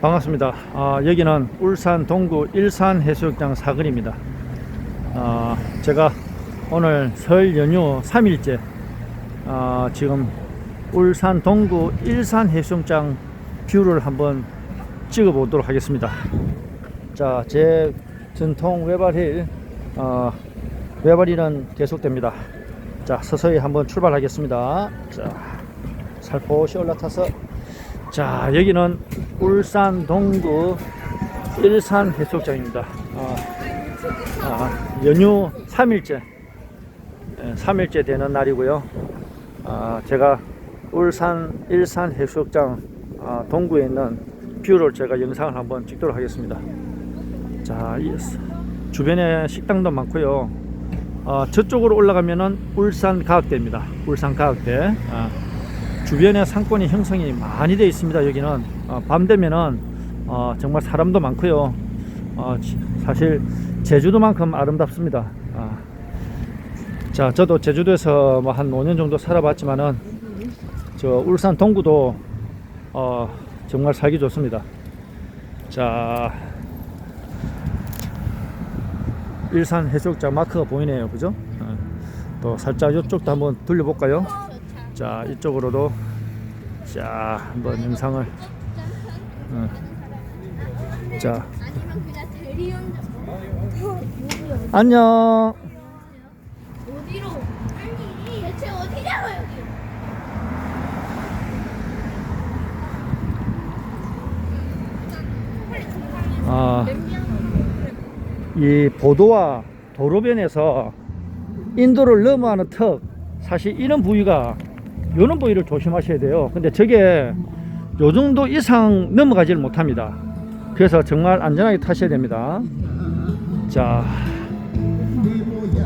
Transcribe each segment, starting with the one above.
반갑습니다. 아, 여기는 울산 동구 일산 해수욕장 사거리입니다. 아, 제가 오늘 설 연휴 3일째 아, 지금 울산 동구 일산 해수욕장 뷰를 한번 찍어 보도록 하겠습니다. 자, 제 전통 외발힐 어, 외발힐은 계속됩니다. 자, 서서히 한번 출발하겠습니다. 자, 살포시 올라타서 자 여기는 울산 동구 일산 해수욕장입니다. 아, 아, 연휴 3일째, 3일째 되는 날이고요. 아, 제가 울산 일산 해수욕장 아, 동구에 있는 뷰를 제가 영상을 한번 찍도록 하겠습니다. 자, 이 주변에 식당도 많고요. 아, 저쪽으로 올라가면은 울산 가학대입니다. 울산 가학대. 아, 주변에 상권이 형성이 많이 되어 있습니다. 여기는 어, 밤 되면은 어, 정말 사람도 많고요. 어, 지- 사실 제주도만큼 아름답습니다. 아. 자, 저도 제주도에서 뭐 한 5년 정도 살아봤지만은 저 울산 동구도 어, 정말 살기 좋습니다. 자, 일산 해수욕장 마크가 보이네요, 그죠? 어, 또 살짝 이쪽도 한번 돌려볼까요? 자 이쪽으로도 자 한번 영상을 어. 자 안녕 어디로 아니 대체 어디냐고 여기 아, 이 보도와 도로변에서 인도를 넘어가는 턱 사실 이런 부위가 요런 부위를 조심하셔야 돼요. 근데 저게 요 정도 이상 넘어가지를 못합니다. 그래서 정말 안전하게 타셔야 됩니다. 자.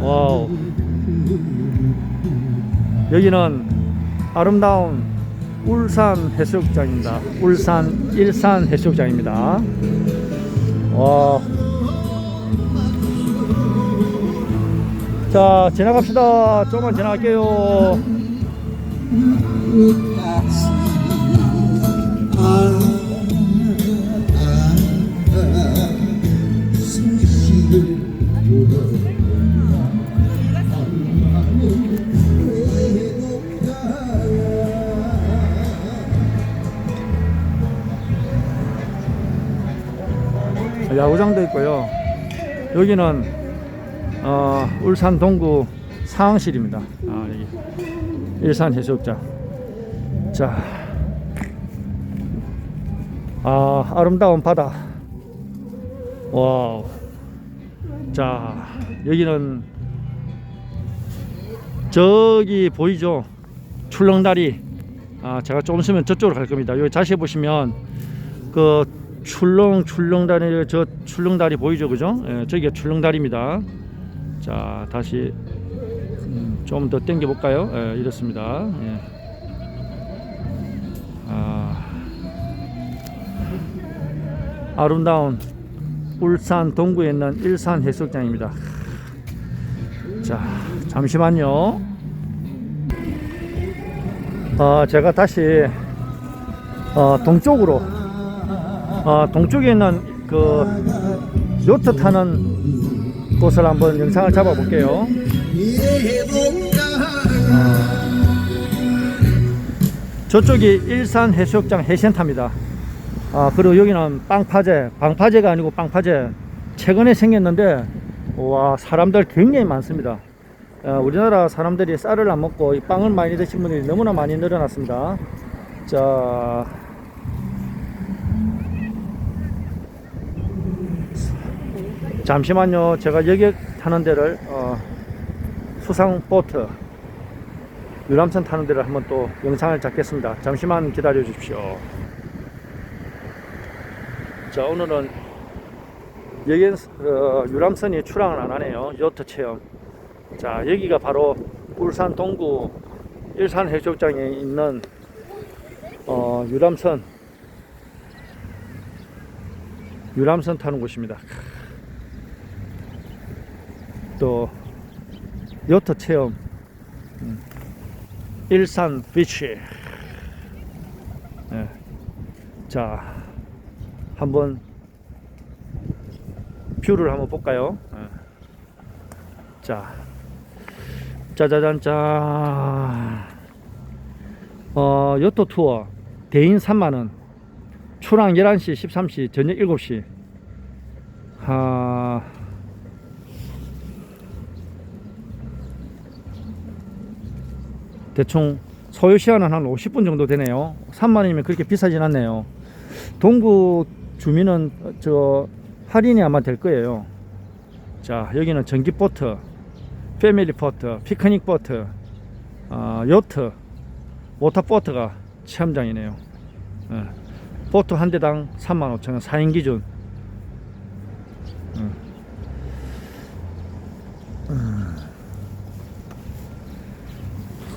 와우. 여기는 아름다운 울산 해수욕장입니다. 울산 일산 해수욕장입니다. 와. 자, 지나갑시다. 조금만 지나갈게요. 야구장도 있고요. 여기는 어, 울산 동구 상항실입니다. 아, 여기 일산 해수욕장. 자, 아 아름다운 바다. 와우. 자, 여기는 저기 보이죠? 출렁다리. 아, 제가 조금 있으면 저쪽으로 갈 겁니다. 여기 자세히 보시면 그 출렁 출렁다리 저 출렁다리 보이죠, 그죠? 예, 저기가 출렁다리입니다. 자, 다시 음, 좀 더 당겨 볼까요? 예, 이렇습니다. 예. 아, 아름다운 울산 동구에 있는 일산 해수욕장입니다. 자, 잠시만요. 아, 제가 다시 어, 동쪽으로 어, 동쪽에 있는 그 요트 타는 곳을 한번 영상을 잡아 볼게요. 저쪽이 일산 해수욕장 해센터입니다. 아, 그리고 여기는 빵파제, 방파제가 아니고 빵파제. 최근에 생겼는데, 와, 사람들 굉장히 많습니다. 어, 우리나라 사람들이 쌀을 안 먹고 이 빵을 많이 드신 분들이 너무나 많이 늘어났습니다. 자, 잠시만요. 제가 여기 타는 데를 어, 수상 보트 유람선 타는 데를 한번 또 영상을 잡겠습니다. 잠시만 기다려 주십시오. 자 오늘은 여기 어, 유람선이 출항을 안 하네요. 요트 체험. 자 여기가 바로 울산 동구 일산 해수욕장에 있는 어, 유람선 유람선 타는 곳입니다. 또 요트 체험 음, 일산 비치 예. 자 한번 뷰를 한번 볼까요? 예. 자, 짜자잔짠. 어, 요트 투어 대인 3만원, 초랑 11시, 13시, 저녁 7시. 아, 대충 소요 시간은 한 50분 정도 되네요. 3만원이면 그렇게 비싸진 않네요. 동구 주민은 저 할인이 아마 될 거예요. 자, 여기는 전기 보트, 패밀리 보트, 피크닉 보트, 어, 요트, 모터 보트가 체험장이네요. 예. 보트 한 대당 35,000원 4인 기준. 음.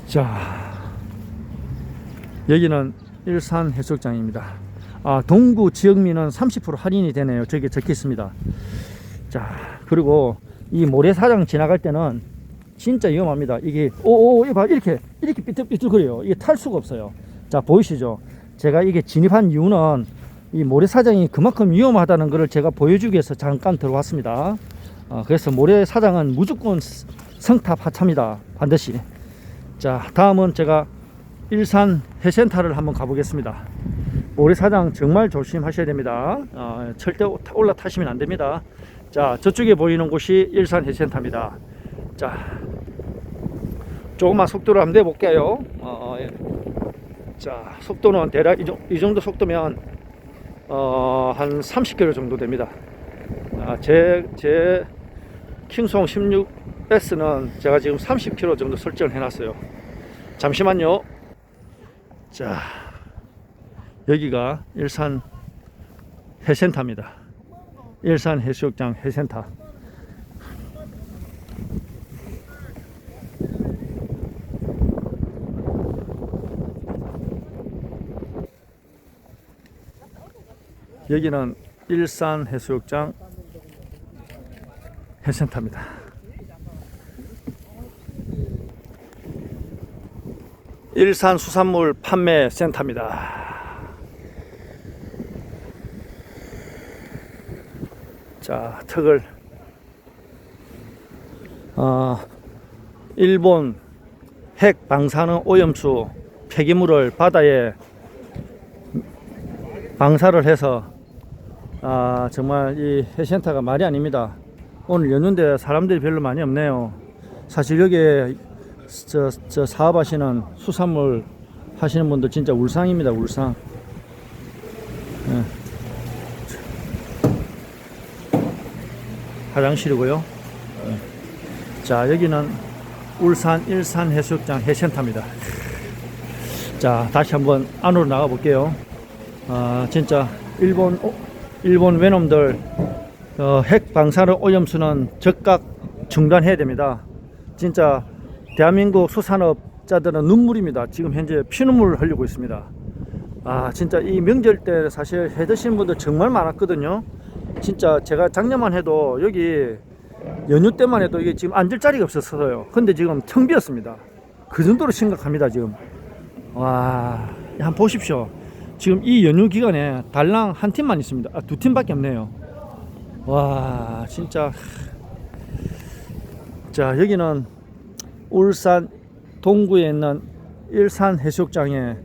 자, 여기는 일산 해수욕장입니다. 아, 동구 지역민은 30% 할인이 되네요. 저기 적혀 있습니다. 자, 그리고 이 모래사장 지나갈 때는 진짜 위험합니다. 이게, 오, 오, 이거 봐. 이렇게, 이렇게 삐뚤삐뚤거려요. 이게 탈 수가 없어요. 자, 보이시죠? 제가 이게 진입한 이유는 이 모래사장이 그만큼 위험하다는 것을 제가 보여주기 위해서 잠깐 들어왔습니다. 어, 그래서 모래사장은 무조건 성탑 하차입니다. 반드시. 자, 다음은 제가 일산 해센터를 한번 가보겠습니다. 모래사장 정말 조심하셔야 됩니다. 어, 절대 올라타시면 안 됩니다. 자, 저쪽에 보이는 곳이 일산 해센터입니다. 자, 조금만 속도를 한번 내볼게요. 어, 예. 자, 속도는 대략 이, 정- 이 정도 속도면 어, 한 30km 정도 됩니다. 아, 제, 제 킹송 16S는 제가 지금 30km 정도 설정을 해놨어요. 잠시만요. 자, 여기가 일산 해센터입니다. 일산 해수욕장 해센터. 여기는 일산 해수욕장 해센터입니다. 일산 수산물 판매 센터입니다. 자, 턱을 어, 일본 핵 방사능 오염수 폐기물을 바다에 방사를 해서 아, 정말 이 해센터가 말이 아닙니다. 오늘 연휴인데 사람들이 별로 많이 없네요. 사실 여기에 저, 저 사업하시는 수산물 하시는 분들 진짜 울상입니다, 울상. 예. 화장실이고요. 예. 자, 여기는 울산 일산 해수욕장 해센터입니다. 자, 다시 한번 안으로 나가 볼게요. 아, 진짜 일본 어, 일본 외놈들 어, 핵 방사능 오염수는 즉각 중단해야 됩니다. 진짜 대한민국 수산업자들은 눈물입니다. 지금 현재 피눈물을 흘리고 있습니다. 아, 진짜 이 명절 때 사실 해 드시는 분들 정말 많았거든요. 진짜 제가 작년만 해도 여기 연휴 때만 해도 이게 지금 앉을 자리가 없었어요. 근데 지금 텅 비었습니다. 그 정도로 심각합니다, 지금. 와, 한번 보십시오. 지금 이 연휴 기간에 달랑 한 팀만 있습니다. 아, 두 팀밖에 없네요. 와, 진짜. 자, 여기는 울산 동구에 있는 일산 해수욕장의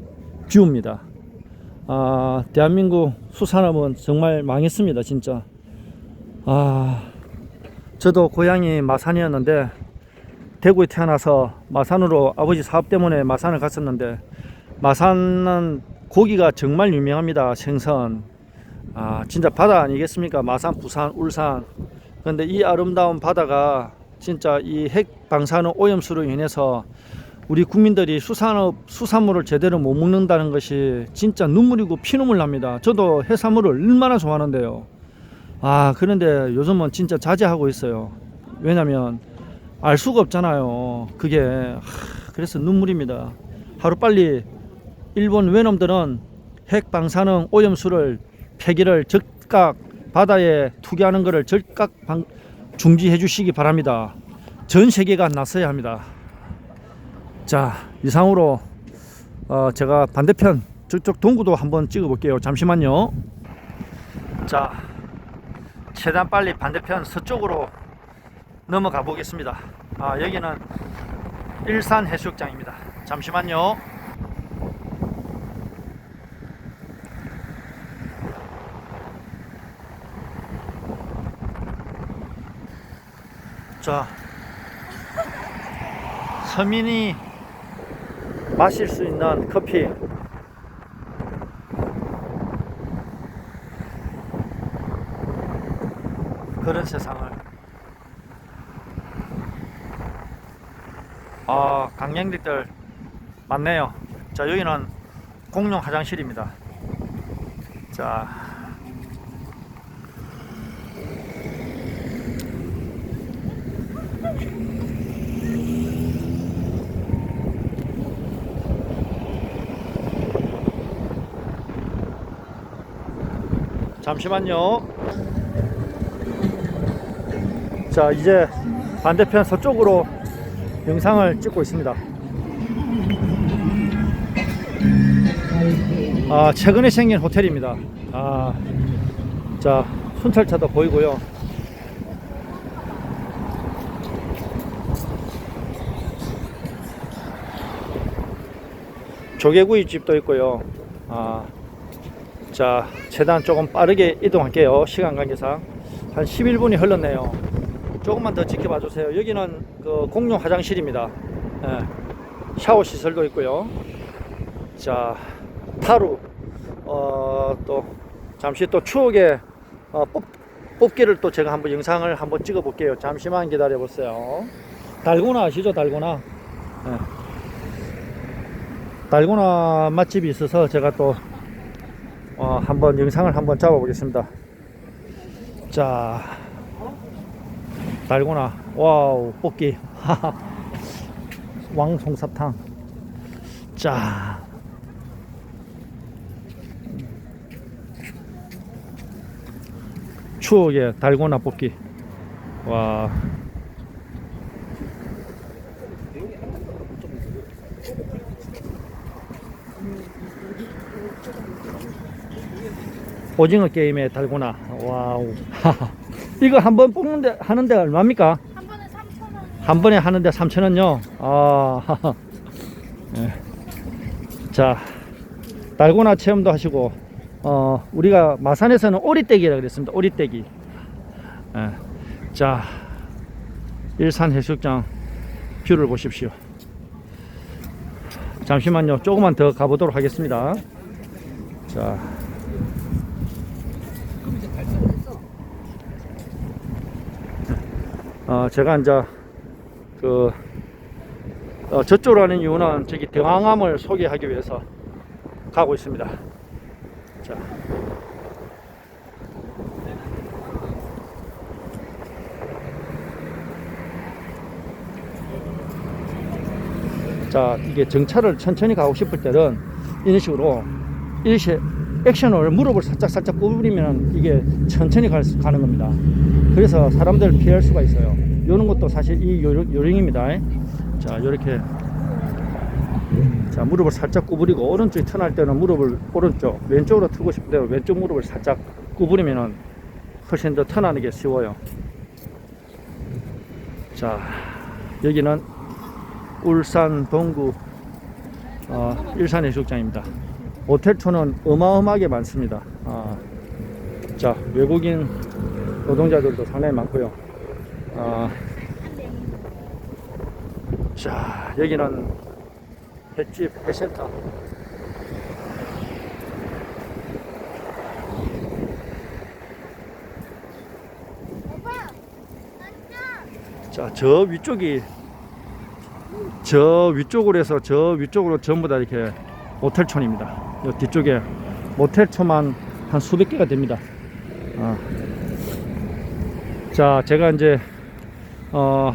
뷰입니다. 아, 대한민국 수산업은 정말 망했습니다, 진짜. 아, 저도 고향이 마산이었는데 대구에 태어나서 마산으로 아버지 사업 때문에 마산을 갔었는데 마산은 고기가 정말 유명합니다. 생선. 아, 진짜 바다 아니겠습니까? 마산, 부산, 울산. 근데 이 아름다운 바다가 진짜 이 핵 방사능 오염수로 인해서 우리 국민들이 수산업 수산물을 제대로 못 먹는다는 것이 진짜 눈물이고 피눈물 납니다. 저도 해산물을 얼마나 좋아하는데요. 아 그런데 요즘은 진짜 자제하고 있어요. 왜냐면 알 수가 없잖아요. 그게 하, 그래서 눈물입니다. 하루 빨리 일본 외놈들은 핵 방사능 오염수를 폐기를 즉각 바다에 투기하는 것을 즉각 방, 중지해 주시기 바랍니다. 전 세계가 나서야 합니다. 자 이상으로 어, 제가 반대편 저쪽 동구도 한번 찍어 볼게요 잠시만요 자, 최대한 빨리 반대편 서쪽으로 넘어가 보겠습니다. 아, 여기는 일산 해수욕장입니다. 잠시만요. 자, 서민이 마실 수 있는 커피. 그런 세상을. 아 강량객들 많네요. 자 여기는 공용 화장실입니다. 자 잠시만요. 자 이제 반대편 서쪽으로 영상을 찍고 있습니다. 아 최근에 생긴 호텔입니다. 아자 순찰차도 보이고요. 조개구이 집도 있고요. 아, 자 최대한 조금 빠르게 이동할게요 시간 관계상 한 11분이 흘렀네요 조금만 더 지켜봐 주세요. 여기는 그 공용 화장실입니다. 예, 샤워 시설도 있고요. 자, 타루, 어, 또, 잠시 또 추억의 어, 뽑, 뽑기를 또 제가 한번 영상을 한번 찍어 볼게요. 잠시만 기다려 보세요. 달고나 아시죠? 달고나. 예. 달고나 맛집이 있어서 제가 또 어, 한번 영상을 한번 잡아 보겠습니다. 자, 달고나. 와우 뽑기. 왕송사탕. 자. 추억의 달고나 뽑기. 와 오징어 게임의 달고나 와우 이거 한 번 뽑는데 하는데 얼마입니까? 한 번에 3천 원. 한 번에 하는데 3,000원요. 아, 예. 자, 달고나 체험도 하시고, 어, 우리가 마산에서는 오리떼기라 그랬습니다. 오리떼기. 예. 자, 일산 해수욕장 뷰를 보십시오. 잠시만요. 조금만 더 가보도록 하겠습니다. 자. 어, 제가 이제 그 어, 저쪽으로 가는 이유는 저기 대왕암을 소개하기 위해서 가고 있습니다. 자. 자, 이게 정차를 천천히 가고 싶을 때는 이런 식으로 이렇게 액션을 무릎을 살짝 살짝 구부리면 이게 천천히 갈 수- 가는 겁니다. 그래서 사람들 피할 수가 있어요. 요런 것도 사실 이 요령, 요령입니다. 자, 요렇게. 자, 무릎을 살짝 구부리고, 오른쪽에 턴할 때는 무릎을 오른쪽, 왼쪽으로 틀고 싶을 때는 왼쪽 무릎을 살짝 구부리면은 훨씬 더 턴하는 게 쉬워요. 자, 여기는 울산 동구 어, 일산 해수욕장입니다. 호텔촌은 어마어마하게 많습니다. 아, 자, 외국인 노동자들도 상당히 많고요. 아, 자, 여기는 횟집 회센터. 자, 저 위쪽이 저 위쪽으로 해서 저 위쪽으로 전부 다 이렇게 모텔촌입니다. 요 뒤쪽에 모텔촌만 한 수백 개가 됩니다. 아. 자, 제가 이제 어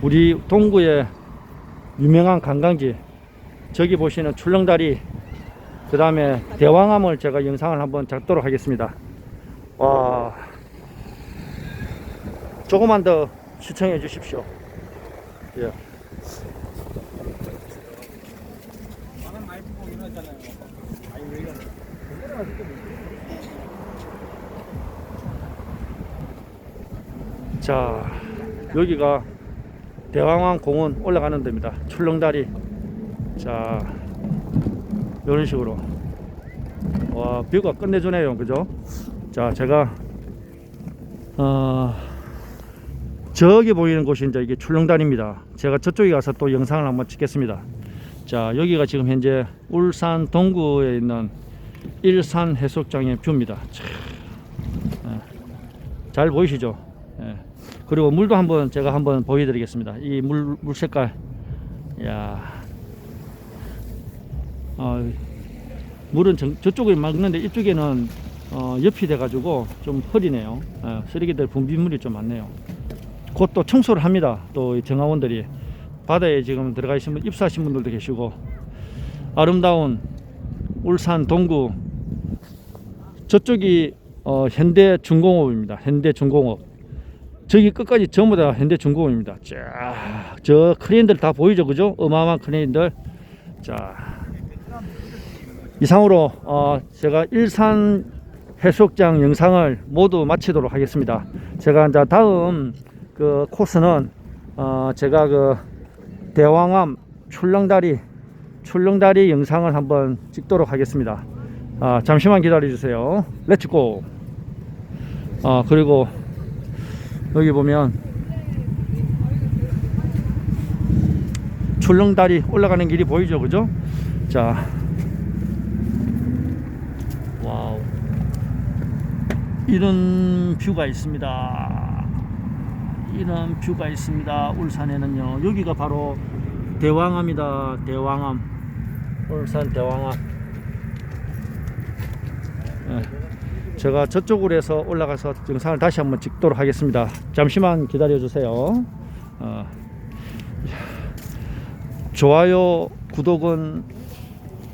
우리 동구의 유명한 관광지 저기 보시는 출렁다리 그 다음에 대왕암을 제가 영상을 한번 잡도록 하겠습니다. 와 조금만 더 시청해 주십시오. 예. 자, 여기가 대왕왕 공원 올라가는 데입니다. 출렁다리. 자, 이런 식으로. 와, 뷰가 끝내주네요. 그죠? 자, 제가, 어, 저기 보이는 곳이 이제 이게 출렁다리입니다. 제가 저쪽에 가서 또 영상을 한번 찍겠습니다. 자, 여기가 지금 현재 울산 동구에 있는 일산 해수욕장의 뷰입니다. 참, 예. 잘 보이시죠? 예. 그리고 물도 한번 제가 한번 보여드리겠습니다. 이 물 물 색깔, 야, 어, 물은 정- 저쪽에 막는데 이쪽에는 어, 옆이 돼가지고 좀 흐리네요. 예, 쓰레기들 분비물이 좀 많네요. 곧 또 청소를 합니다. 또이 정화원들이 바다에 지금 들어가 계신 분, 입사하신 분들도 계시고 아름다운 울산 동구 저쪽이 어, 현대 중공업입니다. 현대 중공업. 저기 끝까지 전부 다 현대 중공업입니다. 쫙, 저 크레인들 다 보이죠, 그죠? 어마어마한 크레인들. 자, 이상으로 어, 제가 일산 해수욕장 영상을 모두 마치도록 하겠습니다. 제가 이제 다음 그 코스는 어, 제가 그 대왕암 출렁다리 출렁다리 영상을 한번 찍도록 하겠습니다. 아, 잠시만 기다려 주세요. 렛츠고. 아, 그리고 여기 보면 출렁다리 올라가는 길이 보이죠, 그죠? 자, 와우, 이런 뷰가 있습니다. 이런 뷰가 있습니다. 울산에는요. 여기가 바로 대왕암이다. 대왕암. 울산 대왕암. 예. 제가 저쪽으로 해서 올라가서 영상을 다시 한번 찍도록 하겠습니다. 잠시만 기다려 주세요. 어. 좋아요, 구독은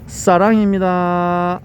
사랑입니다.